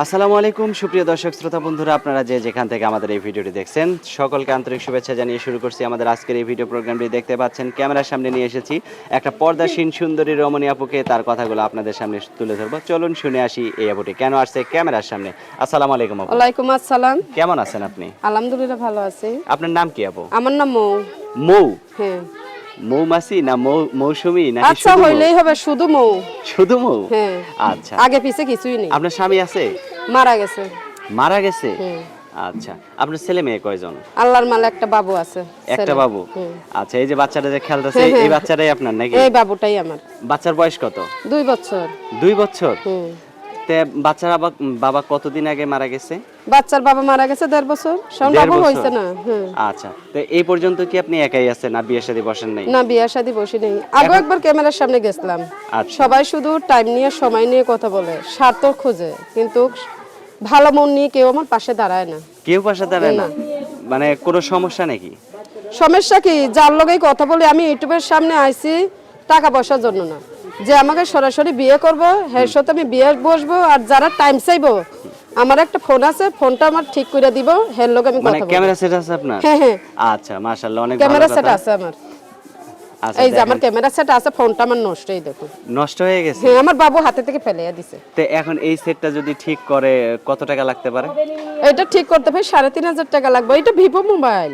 আসসালামু আলাইকুম সুপ্রিয় দর্শক শ্রোতা বন্ধুরা আপনারা যে যেখান থেকে আমাদের এই ভিডিওটি দেখছেন সকলকে আন্তরিক শুভেচ্ছা জানিয়ে শুরু করছি আমাদের আজকের এই ভিডিও প্রোগ্রামটি। দেখতে পাচ্ছেন ক্যামেরার সামনে নিয়ে এসেছি একটা পর্দাসীন সুন্দরী রমণী আপুকে তার কথাগুলো আপনাদের সামনে তুলে ধরবো। চলুন শুনে আসি এই আপুটি কেন আসছে ক্যামেরার সামনে। আসসালামু আলাইকুম আপু। ওয়ালাইকুম আসসালাম। কেমন আছেন আপনি? আলহামদুলিল্লাহ ভালো আছি। আপনার নাম কি আপু? আমার নাম মৌ। মৌ? হ্যাঁ। মৌমাছি না মৌ মৌসুমী নাকি আচ্ছা হইলেই হবে শুধু মৌ। শুধু মৌ? হ্যাঁ। আচ্ছা। আগে পিছে কিছুই নেই। আপনার স্বামী আছে? মারা গেছে। মারা গেছে? আচ্ছা। আপনার ছেলে মেয়ে কয়জন? আল্লাহর মালে একটা বাবু আছে একটা বাবু? আচ্ছা এই যে বাচ্চাটা যে খেলতেছে হ্যাঁ, এই হ্যাঁ। বাচ্চাটাই আপনার নাকি? এই বাবুটাই আমার। বাচ্চার বয়স কত? দুই বছর। দুই বছর? তে বাচ্চার বাবা কতদিন আগে মারা গেছে? বাচ্চার বাবা মারা গেছে দেড় বছর। বছর? হয়েছে না হ্যাঁ। আচ্ছা তো এই পর্যন্ত কি আপনি একাই আছেন না সাথে বসেন নাই? না বিয়ার শাদি বসি নেই। আগে একবার ক্যামেরার সামনে গেছিলাম। আচ্ছা। সবাই শুধু টাইম নিয়ে সময় নিয়ে কথা বলে স্বার্থ খোঁজে। কিন্তু ভালো মন নিয়ে কেউ আমার পাশে দাঁড়ায় না। কেউ পাশে দাঁড়ায় না? মানে কোনো সমস্যা নাকি? সমস্যা কি? যার লগেই কথা বলি আমি ইউটিউবের সামনে আইছি টাকা পয়সার জন্য না। যে আমাকে সরাসরি বিয়ে করব হের সাথে আমি বিয়ে বসবো আর যারা টাইম চাইব আমার একটা ফোন আছে ফোনটা আমার ঠিক করে দিব হের লোক আমি মানে কথা ক্যামেরা সেট আছে আপনার? হ্যাঁ হ্যাঁ। আচ্ছা মাশাআল্লাহ অনেক ক্যামেরা সেট আছে আমার। এই যে আমার ক্যামেরা সেট আছে ফোনটা আমার নষ্ট এই দেখুন। নষ্ট হয়ে গেছে? হ্যাঁ আমার বাবু হাতে থেকে ফেলে দিছে। তো এখন এই সেটটা যদি ঠিক করে কত টাকা লাগতে পারে? এটা ঠিক করতে ভাই সাড়ে তিন হাজার টাকা লাগবে। এটা ভিভো মোবাইল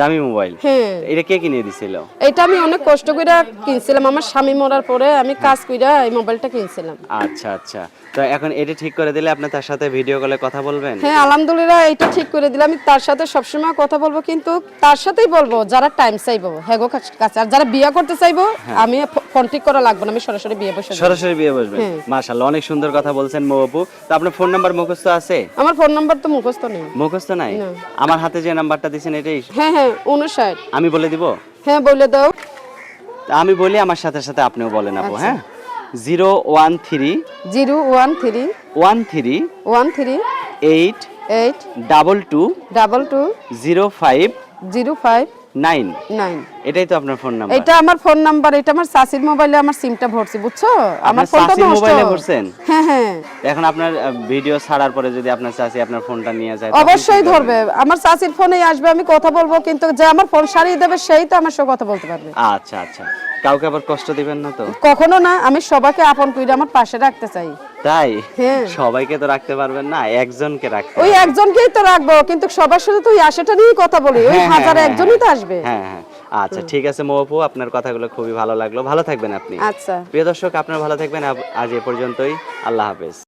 দামি মোবাইল হ্যাঁ। এটা কে কিনে দিছিল? এটা আমি অনেক কষ্ট করে কিনছিলাম। আমার স্বামী মরার পরে আমি কাজ কইরা এই মোবাইলটা কিনছিলাম। আচ্ছা আচ্ছা। তো এখন এটা ঠিক করে দিলে আপনি তার সাথে ভিডিও কলে কথা বলবেন? হ্যাঁ আলহামদুলিল্লাহ এটা ঠিক করে দিলাম। আমি তার সাথে সবসময় কথা বলব কিন্তু তার সাথেই বলব যারা টাইম চাইব। হ্যাগো কাছে আর যারা বিয়ে করতে চাইব আমি ফোন ঠিক করা লাগবে না আমি সরাসরি বিয়ে বসে সরাসরি বিয়ে বসবেন? হ্যাঁ। মাশাআল্লাহ অনেক সুন্দর কথা বলছেন মৌপু। তো আপনার ফোন নাম্বার মুখস্থ আছে? আমার ফোন নাম্বার তো মুখস্থ নেই। মুখস্থ নাই? আমার হাতে যে নাম্বারটা দিছেন এটাই? হ্যাঁ হ্যাঁ উনষাট আমি বলে দিব? হ্যাঁ বলে দাও। আমি বলি আমার সাথে সাথে আপনিও বলেন আপু আচ্ছা। হ্যাঁ? Zero one three zero one three one three one three eight eight double two double two zero five zero five nine. Nine. এটাই তো আপনার ফোন নাম্বার এটা আমার ফোন নাম্বার এটা আমার শাশির মোবাইলে আমার সিমটা ভরছি বুঝছ? আমার ফোনটা নষ্ট। মোবাইলে ভরছেন? হ্যাঁ হ্যাঁ। এখন আপনার ভিডিও ছাড়ার পরে যদি আপনার চাচি আপনার ফোনটা নিয়ে যায় অবশ্যই ধরবে। আমার চাচির ফোনে আসবে আমি কথা বলব কিন্তু যে আমার ফোন সারিয়ে দেবে সেই তো আমার সাথে কথা বলতে পারবে। আচ্ছা আচ্ছা। কাউকে আবার কষ্ট দিবেন না তো? কখনো না আমি সবাইকে আপন করে আমার পাশে রাখতে চাই। তাই? হ্যাঁ। সবাইকে তো রাখতে পারবেন না একজনকে রাখতে ওই একজনকেই তো রাখব কিন্তু সবার সাথে তো ওই আশাটা নিয়েই কথা বলি ওই হ্যাঁ, হ্যাঁ, হাজার একজনই তো আসবে। হ্যাঁ হ্যাঁ। আচ্ছা ঠিক আছে মৌপু আপনার কথাগুলো খুবই ভালো লাগল ভালো থাকবেন আপনি। আচ্ছা। প্রিয় দর্শক আপনার ভালো থাকবেন আজ এ পর্যন্তই আল্লাহ হাফেজ।